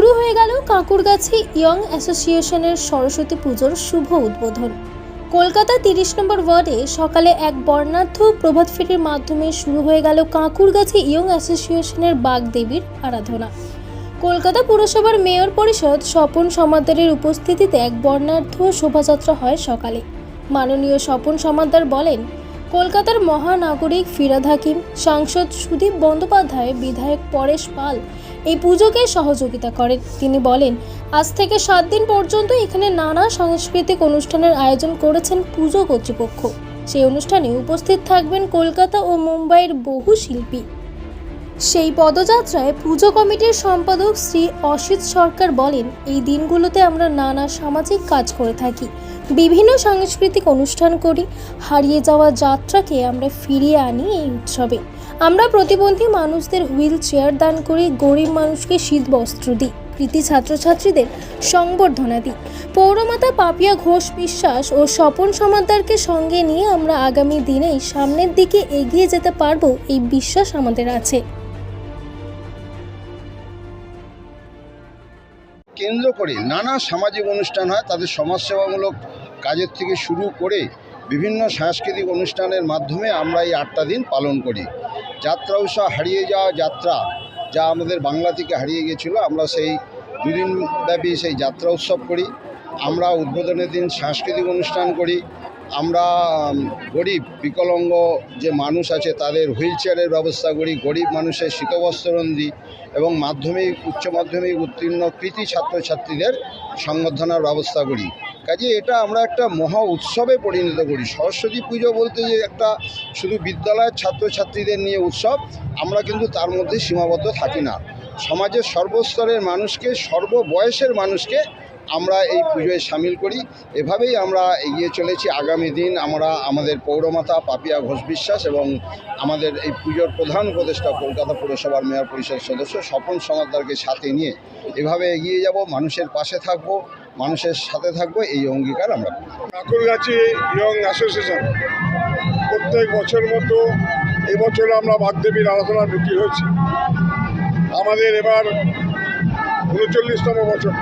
শুরু হয়ে গেল কাঁকুরগাছি ইয়ং অ্যাসোসিয়েশনের সরস্বতী পুজোর শুভ উদ্বোধন। কলকাতা তিরিশ নম্বর ওয়ার্ডে সকালে এক বর্ণাঢ্য প্রভাত ফেরির মাধ্যমে শুরু হয়ে গেল কাঁকুরগাছি ইয়ং অ্যাসোসিয়েশনের বাগদেবীর আরাধনা। কলকাতা পুরসভার মেয়র পরিষদ স্বপন সমাদ্দারের উপস্থিতিতে এক বর্ণাঢ্য শোভাযাত্রা হয় সকালে। মাননীয় স্বপন সমাদ্দার বলেন, কলকাতার মহানাগরিক ফিরাদ হাকিম, সাংসদ সুদীপ বন্দ্যোপাধ্যায়, বিধায়ক পরেশ পাল এই পুজোকে সহযোগিতা করেন। তিনি বলেন, আজ থেকে সাত দিন পর্যন্ত এখানে নানা সাংস্কৃতিক অনুষ্ঠানের আয়োজন করেছেন পুজো কর্তৃপক্ষ। সেই অনুষ্ঠানে উপস্থিত থাকবেন কলকাতা ও মুম্বাইয়ের বহু শিল্পী। সেই পদযাত্রায় পুজো কমিটির সম্পাদক শ্রী অসিত সরকার বলেন, এই দিনগুলোতে আমরা নানা সামাজিক কাজ করে থাকি, বিভিন্ন সাংস্কৃতিক অনুষ্ঠান করি, হারিয়ে যাওয়া যাত্রাকে আমরা ফিরিয়ে আনি এই উৎসবে। আমরা প্রতিবন্ধী মানুষদের হুইল চেয়ার দান করি গরিব মানুষকে শীত বস্ত্র দিই, কৃতি ছাত্রছাত্রীদের সংবর্ধনা দিই। পৌরমাতা পাপিয়া ঘোষ বিশ্বাস ও স্বপন সমাদ্দারকে সঙ্গে নিয়ে আমরা আগামী দিনেই সামনের দিকে এগিয়ে যেতে পারব এই বিশ্বাস আমাদের আছে। কেন্দ্র করে নানা সামাজিক অনুষ্ঠান হয়, তাদের সমাজসেবামূলক কাজের থেকে শুরু করে বিভিন্ন সাংস্কৃতিক অনুষ্ঠানের মাধ্যমে আমরা এই আটটা দিন পালন করি। যাত্রা উৎসব হারিয়ে যাওয়া যাত্রা যা আমাদের বাংলা থেকে হারিয়ে গেছিল আমরা সেই দুদিন ব্যাপী সেই যাত্রা উৎসব করি। আমরা উদ্বোধনের দিন সাংস্কৃতিক অনুষ্ঠান করি। আমরা গরিব, বিকলাঙ্গ যে মানুষ আছে তাদের হুইল চেয়ারের ব্যবস্থা করি, গরিব মানুষের শীতবস্ত্রণ দিই এবং মাধ্যমিক, উচ্চ মাধ্যমিক উত্তীর্ণ কৃতি ছাত্রছাত্রীদের সংবর্ধনার ব্যবস্থা করি। কাজে এটা আমরা একটা মহা উৎসবে পরিণত করি। সরস্বতী পুজো বলতে যে একটা শুধু বিদ্যালয়ের ছাত্রছাত্রীদের নিয়ে উৎসব, আমরা কিন্তু তার মধ্যে সীমাবদ্ধ থাকি না। সমাজের সর্বস্তরের মানুষকে, সর্ববয়সের মানুষকে আমরা এই পুজোয় সামিল করি। এভাবেই আমরা এগিয়ে চলেছি। আগামী দিন আমরা আমাদের পৌরমাতা পাপিয়া ঘোষ বিশ্বাস এবং আমাদের এই পুজোর প্রধান উপদেষ্টা কলকাতা পুরসভার মেয়র পরিষদ সদস্য স্বপন সমাদ্দারকে সাথে নিয়ে এভাবে এগিয়ে যাব। মানুষের পাশে থাকব, মানুষের সাথে থাকব, এই অঙ্গীকার আমরা করি। ঠাকুরগাছি ইয়ং অ্যাসোসিয়েশন, প্রত্যেক বছর মতো এবছর আমরা বাগদেবীর আরাধনা ঢুকি হয়েছি। আমাদের এবার উনচল্লিশতম বছর।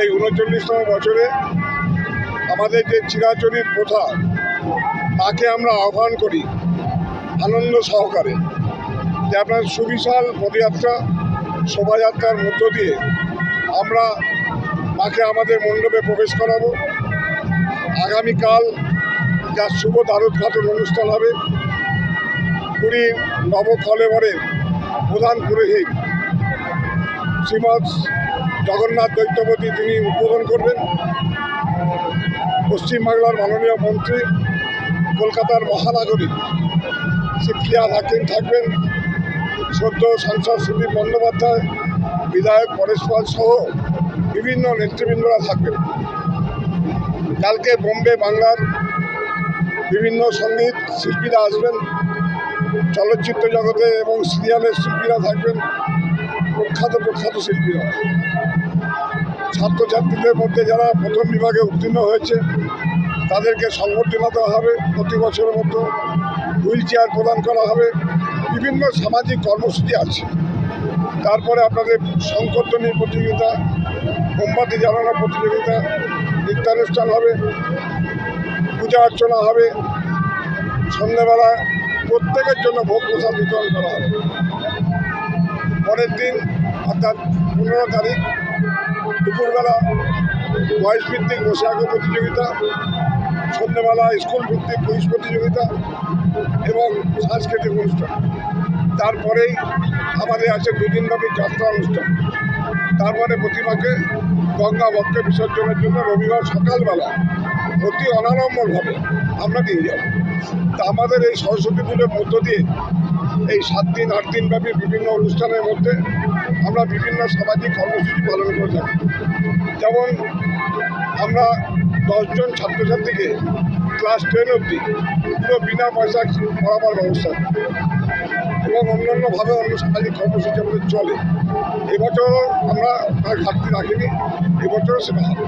এই উনচল্লিশতম বছরে আমাদের যে চিরাচরিত প্রথা, তাকে আমরা আহ্বান করি আনন্দ সহকারে যে আপনার সুবিশাল পদযাত্রা, শোভাযাত্রার মধ্য দিয়ে আমরা মাকে আমাদের মণ্ডপে প্রবেশ করাবো। আগামীকাল যার শুভ দ্বারোদ্ঘাটন অনুষ্ঠান হবে, পুরী নবকলেবরের প্রধান পুরোহিত শ্রীমৎ জগন্নাথ দৈত্যপতি তিনি উদ্বোধন করবেন। পশ্চিমবাংলার মাননীয় মন্ত্রী, কলকাতার মহানাগরিক শ্রী ফিয়াদ হাকিম থাকবেন। সদ্য সাংসদ সুদীপ বন্দ্যোপাধ্যায়, বিধায়ক পরেশ পাল সহ বিভিন্ন নেতৃবৃন্দরা থাকবেন। কালকে বোম্বে বাংলার বিভিন্ন সংগীত শিল্পীরা আসবেন। চলচ্চিত্র জগতে এবং সিরিয়ালের শিল্পীরা থাকবেন। প্রখ্যাত প্রখ্যাত শিল্পীরা ছাত্রছাত্রীদের মধ্যে যারা প্রথম বিভাগে উত্তীর্ণ হয়েছে, তাদেরকে সংবর্ধনা দেওয়া হবে প্রতি বছরের মতো। হুইল চেয়ার প্রদান করা হবে। বিভিন্ন সামাজিক কর্মসূচি আছে। তারপরে আপনাদের সংকর্তনী প্রতিযোগিতা, মোমবাতি জ্বালানো প্রতিযোগিতা, নৃত্যানুষ্ঠান হবে, পূজা অর্চনা হবে, সন্ধ্যেবেলা প্রত্যেকের জন্য ভোগ প্রসাদ বিতরণ করা হবে। পরের দিন অর্থাৎ পনেরো তারিখ দুপুরবেলা বয়স ভিত্তিক আঁকো প্রতিযোগিতা, সন্ধ্যেবেলা স্কুল ভিত্তিক কুইজ প্রতিযোগিতা এবং সাংস্কৃতিক অনুষ্ঠান। তারপরেই আমাদের আছে দুদিনব্যাপী যাত্রা অনুষ্ঠান। তারপরে প্রতিমাকে গঙ্গা বক্ষে বিসর্জনের জন্য রবিবার সকালবেলা অতি অনাড়ম্বরভাবে আমরা নিয়ে যাব। তা আমাদের এই সরস্বতী পুজোর মধ্য দিয়ে এই সাত দিন, আট দিন ব্যাপী বিভিন্ন অনুষ্ঠানের মধ্যে আমরা বিভিন্ন সামাজিক কর্মসূচি পালন করে থাকি যেমন আমরা দশজন ছাত্রছাত্রীকে ক্লাস টেন অবধি পুরো বিনা পয়সা পড়াবার ব্যবস্থা এবং অন্যান্যভাবে অন্য সামাজিক কর্মসূচি আমাদের চলে। এবছরও আমরা আর ঘাটতি রাখিনি, এবছরও সেটা হবে।